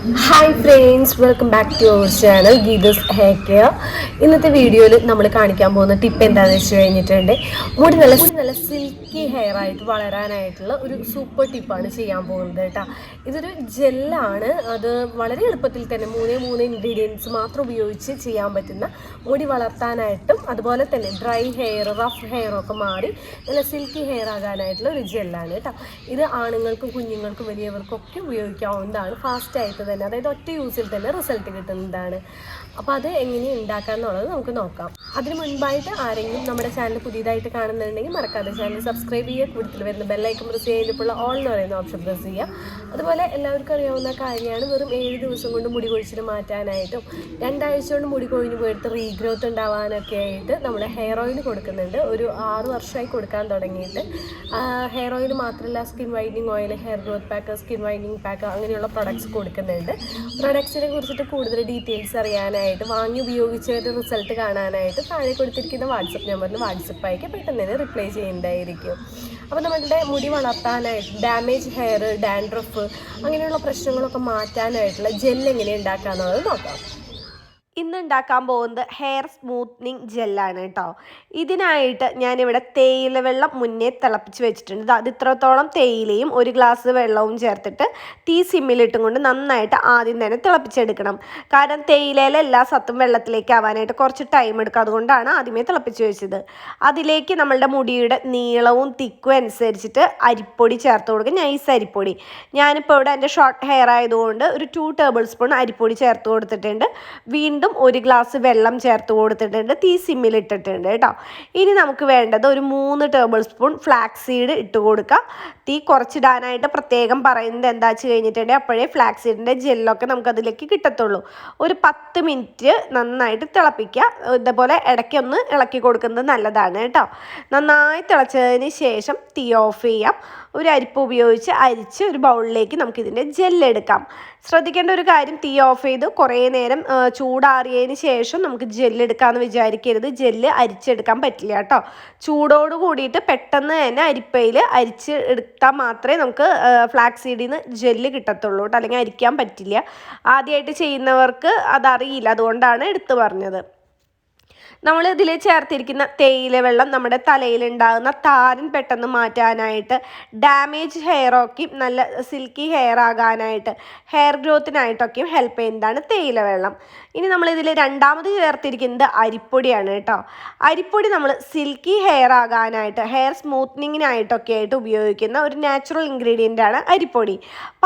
Hi friends welcome back to our channel Geethas hair care ഇന്നത്തെ വീഡിയോയിൽ നമ്മൾ കാണിക്കാൻ പോകുന്ന ടിപ്പ് എന്താണെന്ന് വെച്ച് കഴിഞ്ഞിട്ടുണ്ട്. മുടി നല്ല നല്ല സിൽക്കി ഹെയർ ആയിട്ട് വളരാനായിട്ടുള്ള ഒരു സൂപ്പർ ടിപ്പാണ് ചെയ്യാൻ പോകുന്നത് കേട്ടോ. ഇതൊരു ജെല്ലാണ് അത് വളരെ എളുപ്പത്തിൽ തന്നെ മൂന്നേ മൂന്ന് ഇൻഗ്രീഡിയൻസ് മാത്രം ഉപയോഗിച്ച് ചെയ്യാൻ പറ്റുന്ന മുടി വളർത്താനായിട്ടും അതുപോലെ തന്നെ ഡ്രൈ ഹെയർ റഫ് ഹെയർ ഒക്കെ മാറി നല്ല സിൽക്കി ഹെയർ ആകാനായിട്ടുള്ള ഒരു ജെല്ലാണ് കേട്ടോ. ഇത് ആണുങ്ങൾക്കും കുഞ്ഞുങ്ങൾക്കും വലിയവർക്കും ഒക്കെ ഉപയോഗിക്കാവുന്നതാണ്. ഫാസ്റ്റ് ആയിട്ട് തന്നെ അതായത് ഒറ്റ യൂസിൽ തന്നെ റിസൾട്ട് കിട്ടുന്നതാണ്. അപ്പോൾ അത് എങ്ങനെ ഉണ്ടാക്കാം എന്നുള്ളത് നമുക്ക് നോക്കാം. അതിന് മുൻപായിട്ട് ആരെങ്കിലും നമ്മുടെ ചാനൽ പുതിയതായിട്ട് കാണുന്നുണ്ടെങ്കിൽ മറക്കാതെ ചാനൽ സബ്സ്ക്രൈബ് ചെയ്യുക കൂടുതൽ വരുന്ന ബെല്ലൈക്കൺ പ്രസ് ചെയ്യുമ്പോൾ ഓൾ എന്ന് പറയുന്ന ഓപ്ഷൻ പ്രസ് ചെയ്യുക. അതുപോലെ എല്ലാവർക്കും അറിയാവുന്ന കാര്യമാണ് വെറും ഏഴ് ദിവസം കൊണ്ട് മുടി കൊഴിച്ചിട്ട് മാറ്റാനായിട്ടും രണ്ടാഴ്ച കൊണ്ട് മുടി കൊഴിഞ്ഞു പോയിട്ട് റീഗ്രോത്ത് ഉണ്ടാവാനൊക്കെ ആയിട്ട് നമ്മൾ ഹെയർ ഓയിൽ കൊടുക്കുന്നുണ്ട്. ഒരു ആറ് വർഷമായി കൊടുക്കാൻ തുടങ്ങിയിട്ട്. ഹെയർ ഓയിൽ മാത്രമല്ല skin whitening oil hair growth pack skin whitening pack അങ്ങനെയുള്ള പ്രൊഡക്ട്സ് കൊടുക്കുന്നുണ്ട്. പ്രൊഡക്ട്സിനെ കുറിച്ചിട്ട് കൂടുതൽ ഡീറ്റെയിൽസ് അറിയാനായിട്ട് വാങ്ങി ഉപയോഗിച്ചതിന്റെ റിസൾട്ട് കാണാനായിട്ട് താഴെ കൊടുത്തിരിക്കുന്ന വാട്സപ്പ് നമ്പറിൽ വാട്സപ്പ് അയക്കുക പെട്ടെന്ന് തന്നെ റിപ്ലൈ ചെയ്യുന്നതായിരിക്കും അപ്പോൾ നമ്മളുടെ മുടി വളർത്താനായിട്ട് ഡാമേജ് ഹെയർ ഡാൻഡ്രഫ് അങ്ങനെയുള്ള പ്രശ്നങ്ങളൊക്കെ മാറ്റാനായിട്ടുള്ള ജെൽ എങ്ങനെ ഉണ്ടാക്കാമെന്നുള്ളത് നോക്കാം. ഇന്ന് ഉണ്ടാക്കാൻ പോകുന്നത് ഹെയർ സ്മൂത്ത്നിങ് ജെല്ലാണ് കേട്ടോ ഇതിനായിട്ട് ഞാനിവിടെ തേയില വെള്ളം മുന്നേ തിളപ്പിച്ച് വെച്ചിട്ടുണ്ട്. അത് ഇത്രത്തോളം തേയിലയും ഒരു ഗ്ലാസ് വെള്ളവും ചേർത്തിട്ട് തീ സിമ്മിലിട്ടും കൊണ്ട് നന്നായിട്ട് ആദ്യം തന്നെ തിളപ്പിച്ചെടുക്കണം. കാരണം തേയിലയിലെ എല്ലാ സത്തും വെള്ളത്തിലേക്ക് ആവാനായിട്ട് കുറച്ച് ടൈം എടുക്കും. അതുകൊണ്ടാണ് ആദ്യമേ തിളപ്പിച്ച് വെച്ചത്. അതിലേക്ക് നമ്മളുടെ മുടിയുടെ നീളവും തിക്കും അനുസരിച്ചിട്ട് അരിപ്പൊടി ചേർത്ത് കൊടുക്കും. നൈസ് അരിപ്പൊടി. ഞാനിപ്പോൾ ഇവിടെ എന്റെ ഷോർട്ട് ഹെയർ ആയതുകൊണ്ട് ഒരു ടു ടേബിൾ സ്പൂൺ അരിപ്പൊടി ചേർത്ത് കൊടുത്തിട്ടുണ്ട്. വീണ്ടും ഒരു ഗ്ലാസ് വെള്ളം ചേർത്ത് കൊടുത്തിട്ടുണ്ട് തീ സിമ്മിൽ ഇട്ടിട്ടുണ്ട് കേട്ടോ. ഇനി നമുക്ക് വേണ്ടത് ഒരു മൂന്ന് ടേബിൾ സ്പൂൺ ഫ്ലാക്സ് സീഡ് ഇട്ട് കൊടുക്കുക തീ കുറച്ചിടാനായിട്ട് പ്രത്യേകം പറയുന്നത് എന്താ വെച്ച് കഴിഞ്ഞിട്ടുണ്ടെങ്കിൽ അപ്പോഴേ ഫ്ലാക്സ് സീഡിന്റെ ജെല്ലൊക്കെ നമുക്ക് അതിലേക്ക് കിട്ടത്തുള്ളൂ. ഒരു പത്ത് മിനിറ്റ് നന്നായിട്ട് തിളപ്പിക്കുക. ഇതേപോലെ ഇടയ്ക്കൊന്ന് ഇളക്കി കൊടുക്കുന്നത് നല്ലതാണ് കേട്ടോ. നന്നായി തിളച്ചതിന് ശേഷം തീ ഓഫ് ചെയ്യാം. ഒരു അരിപ്പ് ഉപയോഗിച്ച് അരിച്ച് ഒരു ബൗളിലേക്ക് നമുക്കിതിന്റെ ജെല്ലെടുക്കാം. ശ്രദ്ധിക്കേണ്ട ഒരു കാര്യം തീ ഓഫ് ചെയ്ത് കുറേ നേരം ചൂടാറിയതിന് ശേഷം നമുക്ക് ജെല്ലെടുക്കാമെന്ന് വിചാരിക്കരുത്. ജെല്ല് അരിച്ചെടുക്കാൻ പറ്റില്ല കേട്ടോ. ചൂടോട് കൂടിയിട്ട് പെട്ടെന്ന് തന്നെ അരിപ്പയിൽ അരിച്ച് എടുത്താൽ മാത്രമേ നമുക്ക് ഫ്ലാക്സ് സീഡിൽ നിന്ന് ജെല്ല് കിട്ടത്തുള്ളൂ കേട്ടോ. അല്ലെങ്കിൽ അരിക്കാൻ പറ്റില്ല. ആദ്യമായിട്ട് ചെയ്യുന്നവർക്ക് അതറിയില്ല. അതുകൊണ്ടാണ് എടുത്തു പറഞ്ഞത്. നമ്മൾ ഇതിൽ ചേർത്തിരിക്കുന്ന തേയില വെള്ളം നമ്മുടെ തലയിലുണ്ടാകുന്ന താരൻ പെട്ടെന്ന് മാറ്റാനായിട്ട് ഡാമേജ് ഹെയറൊക്കെയും നല്ല സിൽക്കി ഹെയർ ആകാനായിട്ട് ഹെയർ ഗ്രോത്തിനായിട്ടൊക്കെയും ഹെൽപ്പ് ചെയ്യുന്നതാണ് തേയില വെള്ളം. ഇനി നമ്മൾ ഇതിൽ രണ്ടാമത് ചേർത്തിരിക്കുന്നത് അരിപ്പൊടിയാണ് കേട്ടോ. അരിപ്പൊടി നമ്മൾ സിൽക്കി ഹെയർ ആകാനായിട്ട് ഹെയർ സ്മൂത്തനിങ്ങിനായിട്ടൊക്കെ ആയിട്ട് ഉപയോഗിക്കുന്ന ഒരു നാച്ചുറൽ ഇൻഗ്രീഡിയന്റ് ആണ് അരിപ്പൊടി.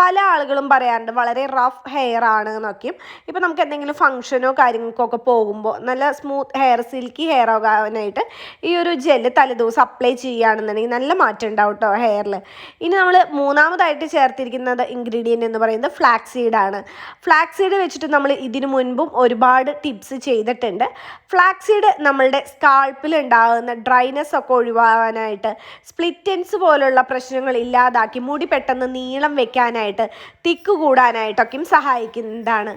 പല ആളുകളും പറയാറുണ്ട് വളരെ റഫ് ഹെയർ ആണ് എന്നൊക്കെയും ഇപ്പം നമുക്ക് എന്തെങ്കിലും ഫംഗ്ഷനോ കാര്യങ്ങൾക്കൊക്കെ പോകുമ്പോൾ നല്ല സ്മൂത്ത് ഹെയർ സിൽക്കി ഹെയർ ആകാനായിട്ട് ഈ ഒരു ജെല്ല് തലേദിവസം അപ്ലൈ ചെയ്യുകയാണെന്നുണ്ടെങ്കിൽ നല്ല മാറ്റം ഉണ്ടാവും കേട്ടോ ഹെയറിൽ ഇനി നമ്മൾ മൂന്നാമതായിട്ട് ചേർത്തിരിക്കുന്നത് ഇൻഗ്രീഡിയന്റ് എന്ന് പറയുന്നത് ഫ്ലാക്സ് സീഡാണ് ഫ്ലാക്സ് സീഡ് വെച്ചിട്ട് നമ്മൾ ഇതിനു മുൻപും ഒരുപാട് ടിപ്സ് ചെയ്തിട്ടുണ്ട്. ഫ്ലാക്സ് സീഡ് നമ്മളുടെ സ്കാൾപ്പിൽ ഉണ്ടാകുന്ന ഡ്രൈനെസ് ഒക്കെ ഒഴിവാകാനായിട്ട് സ്പ്ലിറ്റൻസ് പോലുള്ള പ്രശ്നങ്ങൾ ഇല്ലാതാക്കി മുടി പെട്ടെന്ന് നീളം വെക്കാനായിട്ട് തിക്ക് കൂടാനായിട്ടൊക്കെയും സഹായിക്കുന്നതാണ്.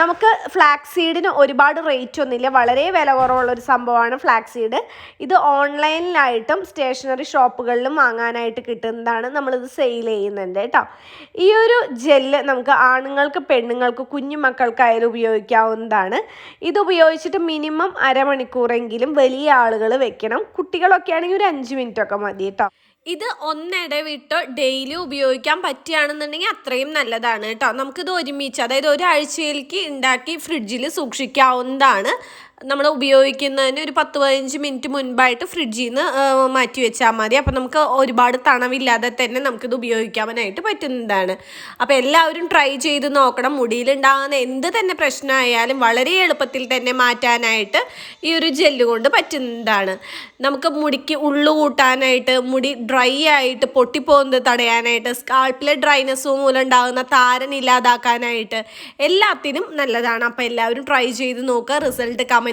നമുക്ക് ഫ്ലാക്സ് സീഡിന് ഒരുപാട് റേറ്റ് ഒന്നുമില്ല. വളരെ വില കുറവുള്ള ഒരു സംഭവമാണ് ഫ്ലാക്സ് സീഡ് ഇത് ഓൺലൈനിലായിട്ടും സ്റ്റേഷനറി ഷോപ്പുകളിലും വാങ്ങാനായിട്ട് കിട്ടുന്നതാണ് നമ്മളിത് സെയിൽ ചെയ്യുന്നുണ്ട് കേട്ടോ. ഈ ഒരു ജെല്ല് നമുക്ക് ആണുങ്ങൾക്ക് പെണ്ണുങ്ങൾക്ക് കുഞ്ഞു മക്കൾക്കായാലും ഉപയോഗിക്കാവുന്നതാണ്. ഇത് ഉപയോഗിച്ചിട്ട് മിനിമം അരമണിക്കൂറെങ്കിലും വലിയ ആളുകൾ വെക്കണം. കുട്ടികളൊക്കെ ആണെങ്കിൽ ഒരു അഞ്ച് മിനിറ്റൊക്കെ മതി കേട്ടോ. ഇത് ഒന്നിടവിട്ട് ഡെയിലി ഉപയോഗിക്കാൻ പറ്റുകയാണെന്നുണ്ടെങ്കിൽ അത്രയും നല്ലതാണ് കേട്ടോ. നമുക്കിത് ഒരുമിച്ച് അതായത് ഒരാഴ്ചയിലേക്ക് ഉണ്ടാക്കി ഫ്രിഡ്ജിൽ സൂക്ഷിക്കാവുന്നതാണ്. നമ്മൾ ഉപയോഗിക്കുന്നതിന് ഒരു പത്ത് പതിനഞ്ച് മിനിറ്റ് മുൻപായിട്ട് ഫ്രിഡ്ജിൽ നിന്ന് മാറ്റി വെച്ചാൽ മതി. അപ്പോൾ നമുക്ക് ഒരുപാട് തണവില്ലാതെ തന്നെ നമുക്കിത് ഉപയോഗിക്കാനായിട്ട് പറ്റുന്നതാണ്. അപ്പോൾ എല്ലാവരും ട്രൈ ചെയ്ത് നോക്കണം. മുടിയിലുണ്ടാകുന്ന എന്ത് തന്നെ പ്രശ്നമായാലും വളരെ എളുപ്പത്തിൽ തന്നെ മാറ്റാനായിട്ട് ഈ ഒരു ജെല്ല് കൊണ്ട് പറ്റുന്നതാണ്. നമുക്ക് മുടിക്ക് ഉള്ളു കൂട്ടാനായിട്ട് മുടി ഡ്രൈ ആയിട്ട് പൊട്ടിപ്പോകുന്നത് തടയാനായിട്ട് സ്കാൾപ്പിലെ ഡ്രൈനെസ് മൂലം ഉണ്ടാകുന്ന താരൻ ഇല്ലാതാക്കാനായിട്ട് എല്ലാത്തിനും നല്ലതാണ്. അപ്പോൾ എല്ലാവരും ട്രൈ ചെയ്ത് നോക്കുക. Result comment